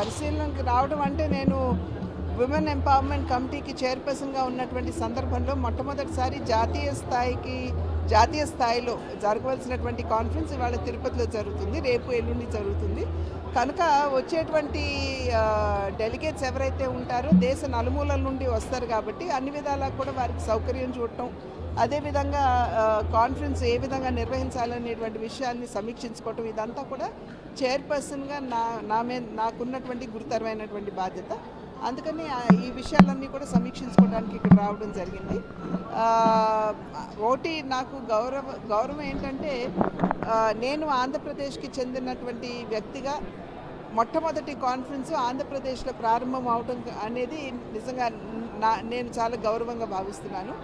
పరిశీలనకి రావడం అంటే నేను విమెన్ ఎంపవర్మెంట్ కమిటీకి చైర్పర్సన్గా ఉన్నటువంటి సందర్భంలో మొట్టమొదటిసారి జాతీయ స్థాయికి జాతీయ స్థాయిలో జరగవలసినటువంటి కాన్ఫరెన్స్ ఇవాళ తిరుపతిలో జరుగుతుంది. రేపు ఎల్లుండి జరుగుతుంది. కనుక వచ్చేటువంటి డెలిగేట్స్ ఎవరైతే ఉంటారో దేశ నలుమూలల నుండి వస్తారు కాబట్టి అన్ని విధాలా కూడా వారికి సౌకర్యం చూడటం అదేవిధంగా కాన్ఫరెన్స్ ఏ విధంగా నిర్వహించాలనేటువంటి విషయాన్ని సమీక్షించుకోవటం ఇదంతా కూడా చైర్పర్సన్గా నా నా మీద నాకున్నటువంటి గురుతరమైనటువంటి బాధ్యత. అందుకని ఈ విషయాలన్నీ కూడా సమీక్షించుకోవడానికి ఇక్కడ రావడం జరిగింది. ఆ, ఒకటి నాకు గౌరవ గౌరవం ఏంటంటే నేను ఆంధ్రప్రదేశ్కి చెందినటువంటి వ్యక్తిగా మొట్టమొదటి కాన్ఫరెన్స్ ఆంధ్రప్రదేశ్లో ప్రారంభం అవటం అనేది నిజంగా నా నేను చాలా గౌరవంగా భావిస్తున్నాను.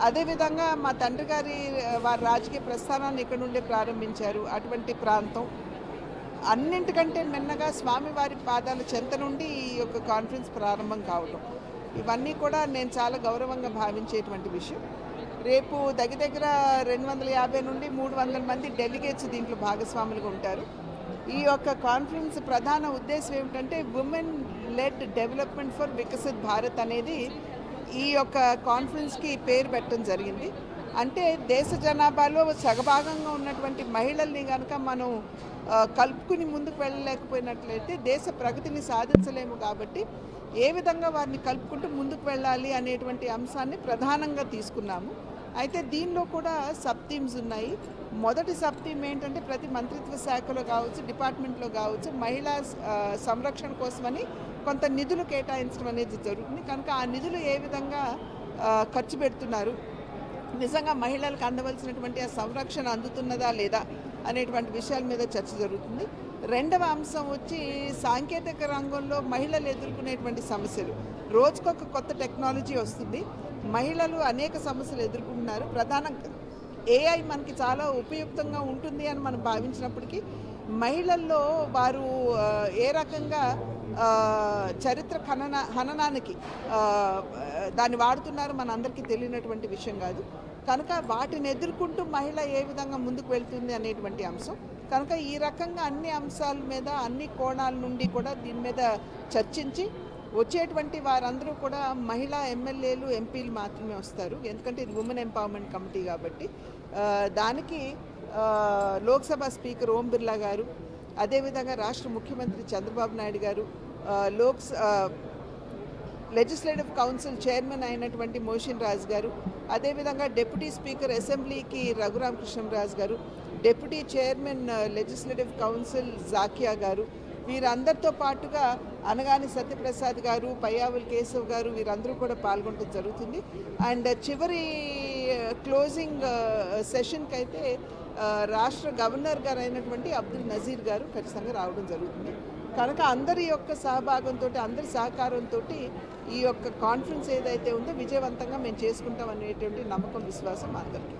అదేవిధంగా మా తండ్రి గారి వారి రాజకీయ ప్రస్థానాన్ని ఇక్కడ నుండే ప్రారంభించారు. అటువంటి ప్రాంతం అన్నింటికంటే మిన్నగా స్వామివారి పాదాల చెంత నుండి ఈ యొక్క కాన్ఫరెన్స్ ప్రారంభం కావటం. ఇవన్నీ కూడా నేను చాలా గౌరవంగా భావించేటువంటి విషయం. రేపు దగ్గర దగ్గర రెండు వందల యాభై నుండి మూడు వందల మంది డెలిగేట్స్ దీంట్లో భాగస్వాములుగా ఉంటారు. ఈ యొక్క కాన్ఫరెన్స్ ప్రధాన ఉద్దేశం ఏమిటంటే women led development for Viksit Bharat అనేది ఈ యొక్క కాన్ఫరెన్స్కి పేరు పెట్టడం జరిగింది. అంటే దేశ జనాభాలో సగభాగంగా ఉన్నటువంటి మహిళల్ని కనుక మనం కలుపుకుని ముందుకు వెళ్ళలేకపోయినట్లయితే దేశ ప్రగతిని సాధించలేము కాబట్టి ఏ విధంగా వారిని కలుపుకుంటూ ముందుకు వెళ్ళాలి అనేటువంటి అంశాన్ని ప్రధానంగా తీసుకున్నాము. అయితే దీనిలో కూడా సబ్ థీమ్స్ ఉన్నాయి. మొదటి సబ్ థీమ్ ఏంటంటే ప్రతి మంత్రిత్వ శాఖలో కావచ్చు డిపార్ట్మెంట్లో కావచ్చు మహిళా సంరక్షణ కోసమని కొంత నిధులు కేటాయించడం అనేది జరుగుతుంది. కనుక ఆ నిధులు ఏ విధంగా ఖర్చు పెడుతున్నారు? నిజంగా మహిళలకు అందవలసినటువంటి ఆ సంరక్షణ అందుతున్నదా లేదా అనేటువంటి విషయాల మీద చర్చ జరుగుతుంది. రెండవ అంశం వచ్చి సాంకేతిక రంగంలో మహిళలు ఎదుర్కొనేటువంటి సమస్యలు. రోజుకొక కొత్త టెక్నాలజీ వస్తుంది. మహిళలు అనేక సమస్యలు ఎదుర్కొంటున్నారు. ప్రధానంగా ఏఐ మనకి చాలా ఉపయుక్తంగా ఉంటుంది అని మనం భావించినప్పటికీ మహిళల్లో వారు ఏ రకంగా చరిత్ర ఖనన హననానికి దాన్ని వాడుతున్నారు మన అందరికీ తెలియనటువంటి విషయం కాదు. కనుక వాటిని ఎదుర్కొంటూ మహిళ ఏ విధంగా ముందుకు వెళ్తుంది అనేటువంటి అంశం. కనుక ఈ రకంగా అన్ని అంశాల మీద అన్ని కోణాల నుండి కూడా దీని మీద చర్చించి వచ్చేటువంటి వారందరూ కూడా మహిళా ఎమ్మెల్యేలు ఎంపీలు మాత్రమే వస్తారు. ఎందుకంటే ఇది ఉమెన్ ఎంపవర్మెంట్ కమిటీ కాబట్టి దానికి లోక్సభ స్పీకర్ ఓం బిర్లా గారు అదేవిధంగా రాష్ట్ర ముఖ్యమంత్రి చంద్రబాబు నాయుడు గారు లోక్స్ లెజిస్లేటివ్ కౌన్సిల్ చైర్మన్ అయినటువంటి మోషన్ రాజ్ గారు అదేవిధంగా డిప్యూటీ స్పీకర్ అసెంబ్లీకి Raghuramakrishnaraju garu deputy chairman legislative council Zakia garu వీరందరితో పాటుగా అనగాని సత్యప్రసాద్ గారు పయ్యావుల్ కేశవ్ గారు వీరందరూ కూడా పాల్గొనడం జరుగుతుంది. అండ్ చివరి క్లోజింగ్ సెషన్కి అయితే రాష్ట్ర గవర్నర్ గారు అయినటువంటి అబ్దుల్ నజీర్ గారు ఖచ్చితంగా రావడం జరుగుతుంది. కనుక అందరి యొక్క సహభాగంతో అందరి సహకారంతో ఈ యొక్క కాన్ఫరెన్స్ ఏదైతే ఉందో విజయవంతంగా మేము చేసుకుంటాం అనేటువంటి నమ్మకం విశ్వాసం అందరికీ.